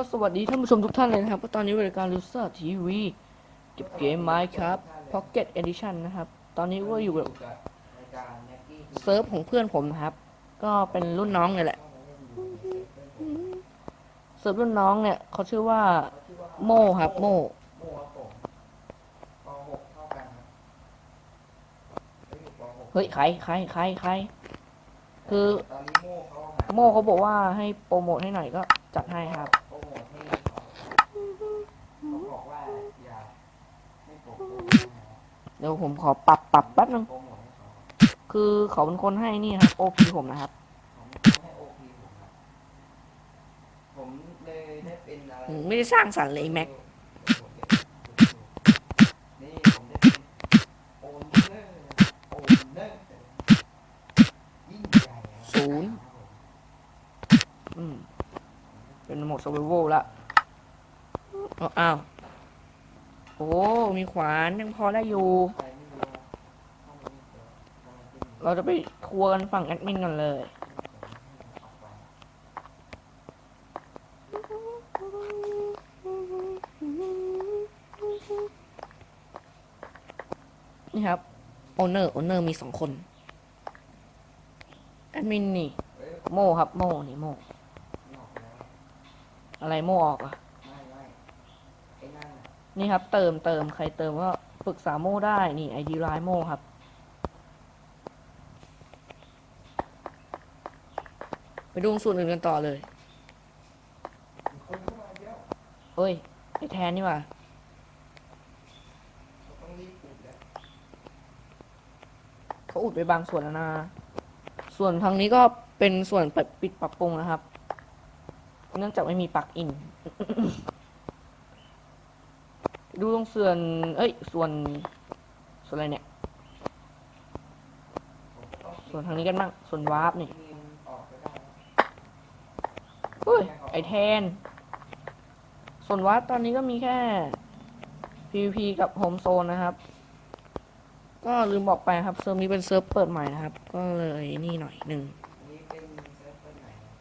ก็สวัสดีท่านผู้ชมทุกท่านเลยนะครับก็ตอนนี้รายการลูซ่าทีวีเก็บเกมไม้ครับพ็อกเก็ตเอดิชันนะครับ ตอนนี้ก็อยู่กับเซิร์ฟของเพื่อนผมนะครับ ก็เป็นรุ่นน้องเนี่ยแหละ เซิร์ฟรุ่นน้องเนี่ยเขาชื่อว่า โมครับ โมเฮ้ยป .6 เฮ้ยใครใครใครใครคือโมเขาบอกว่าให้โปรโมทให้หน่อยก็จัดให้ครับ เดี๋ยวผมขอปรับปรับแป๊บนึงโปรโมทให้เขาคือเขาเป็นคนให้นี่ครับโอพีผมนะครับ ผมให้โอพีผมครับผมเลยได้เป็นอะไรอืมไม่ได้สร้างสรรค์เลยไอ้แม็ก นี่ผมได้เป็นโอนเนอร์โอนเนอร์ยิ่งใหญ่อะศูนย์ อืม เป็นโหมด survival ละเอาอ้าว โอ้ มีขวานยังพอได้อยู่ เราจะไปทัวร์กันฝั่งแอดมินกันเลยนี่ครับโอเนอร์โอเนอร์มีสองคนแอดมินนี่ โมครับ โมนี่โม่อะไรโมออกอะไม่ไม่ไอ้ นี่ครับ เติมเติมใครเติมก็ปรึกษาโมได้นี่ไอดีไลน์โมครับ ไปดูส่วนอื่นกันต่อเลยเข้ยอะเอ้ยไอแทนนี่ว่าเขาอุดไปบางส่วนแล้วนะ ส่วนทางนี้ก็เป็นส่วนปิดปิดปรับปรุงนะครับ เนื่องจากไม่มีปลั๊กอิน ดูตรงส่วน เอ้ย ส่วน ส่วนอะไรเนี่ย ส่วนทางนี้กันบ้าง ส่วนวาร์ปนี่เฮ้ย ไอแทน ส่วนวาร์ปตอนนี้ก็มีแค่ PVP กับโฮมโซนนะครับ ก็ลืมบอกไปครับ เซิร์ฟนี้เป็นเซิร์ฟเปิดใหม่นะครับ ก็เลยนี่หน่อยหนึ่งเอร์ไหนนะ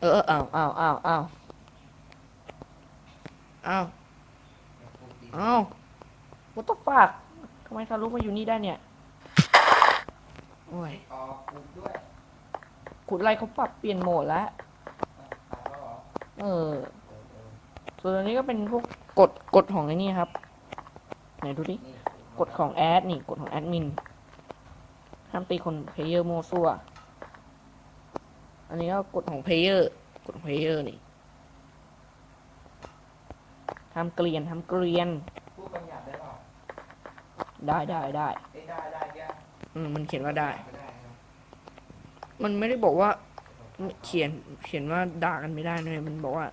เออเอออ้าวอ้าวอ้าวอ้าว อ้าวเดี๋ยวปลุกดีอ้าววัตถุปากทำไมทะลุมาอยู่นี่ได้เนี่ย โอ้ยออกปลุกด้วยขุดไรเขาปรับเปลี่ยนโหมดแล้วอะตัดแล้วเหรอเออ เออเออส่วนอันนี้ก็เป็นพวกกฎกฎของไอ้นี่ครับ ไหนดูดิ นี่กฎของแอดนี่กฎของแอดมินห้ามตีคนเพลเยอร์โมวซัวอันนี้ก็กฎของเพลเยอร์กฎของเพลเยอร์นี่ ทำเกลียนทำเกลียน พูดคำหยาบได้เปล่าได้ได้ได้เอ้ยได้ได้แกอืมมันเขียนว่าได้ก็ได้นะมันไม่ได้บอกว่า เขียนเขียนว่าด่ากันไม่ได้นะมันบอกว่า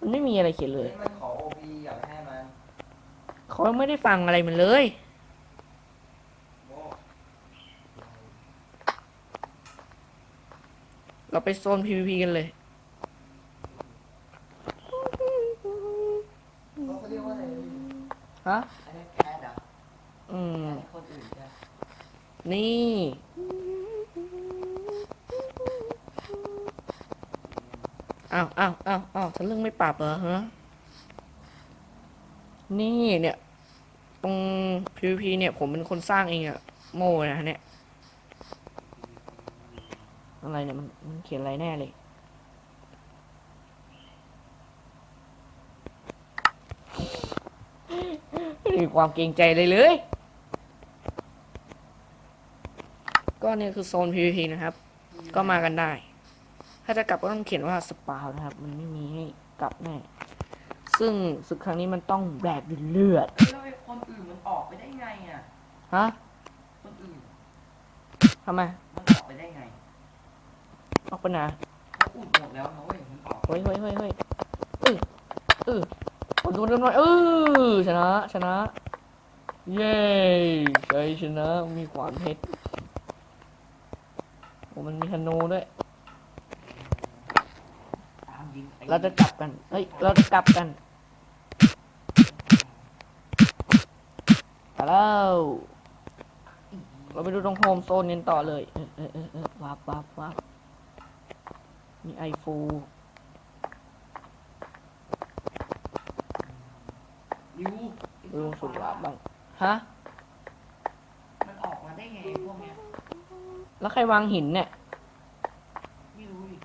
มันไม่มีอะไรเขียนเลเฮ้ยยมันขอโอพีอย่าไปให้มันเขาไม่ได้ฟังอะไรมันเลย โม่เราไปโซน PVP กันเลย เขาเขาเรียกว่าอะไร ฮะอันนี้แคทเหรอะอืมอันนี้คนอื่นใช่ไหมนี่ อ้าวอ้าวอ้าวอ้าวทะลึ่งไม่ปรับเหรอฮะ นี่เนี่ย ตรง PVP เนี่ย ผมเป็นคนสร้างเองอะโม่นะเนี่ย อะไรเนี่ย มันมันเขียนอะไรแน่เลย ไม่มีความเกรงใจเลยเลย ก็เนี่ยคือโซน PVP นะครับ ก็มากันได้ ถ้าจะกลับก็ต้องเขียนว่าสปาวนะครับ มันไม่มีให้กลับแน่ ซึ่งศึกครั้งนี้มันต้องแบกด้วยเลือด แล้วไอ้คนอื่นมันออกไปได้ไงอะ ฮะคนอื่นทำไมมันออกไปได้ไงออกไปไหนเขาอุดหมดแล้วนะเว้ยมันออก เฮ้ยเฮ้ยเฮ้ยเฮ้ยเออเออ คนดูกันหน่อยเออชนะ ชนะ เย้ใชัยชนะ มีขวานเพชรโอ้มันมีธนูด้วย ตามยิงไอ้เราจะกลับกัน เฮ้ย เราจะกลับกันไปแล้ว เราไปดูตรงโฮมโซนกันต่อเลย เออเออเออเออวับวับวับมีไอฟู ริวเรื่องสุดละบ้างฮะ มันออกมาได้ไงพวกเนี้ย แล้วใครวางหินเนี่ย ไม่รู้ดิ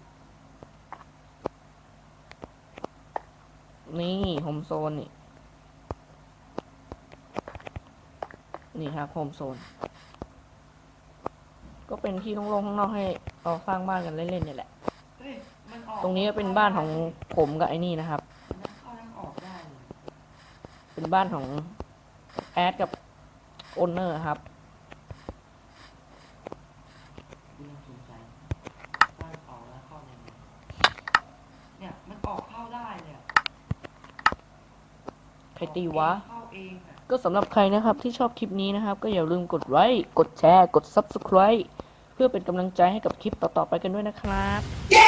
นี่โฮมโซนนี่ นี่ครับโฮมโซน ก็เป็นที่โล่งๆข้างนอกให้เราสร้างบ้านกันเล่นๆเนี่ยแหละ เฮ้ย มันออกตรงนี้ก็เป็นบ้านของผมกับไอ้นี่นะครับ มันเข้าทั้งออกได้เลย เป็นบ้านของแอดกับโอนเนอร์ครับ กูยังสงสัยบ้านออกแล้วเข้ายังไงเนี่ยมันออกเข้าได้เนี่ยใครตีวะ เข้าเองอะก็สำหรับใครนะครับที่ชอบคลิปนี้นะครับ ก็อย่าลืมกดไลค์กดแชร์ กด Subscribe เพื่อเป็นกำลังใจให้กับคลิปต่อๆไปกันด้วยนะครับ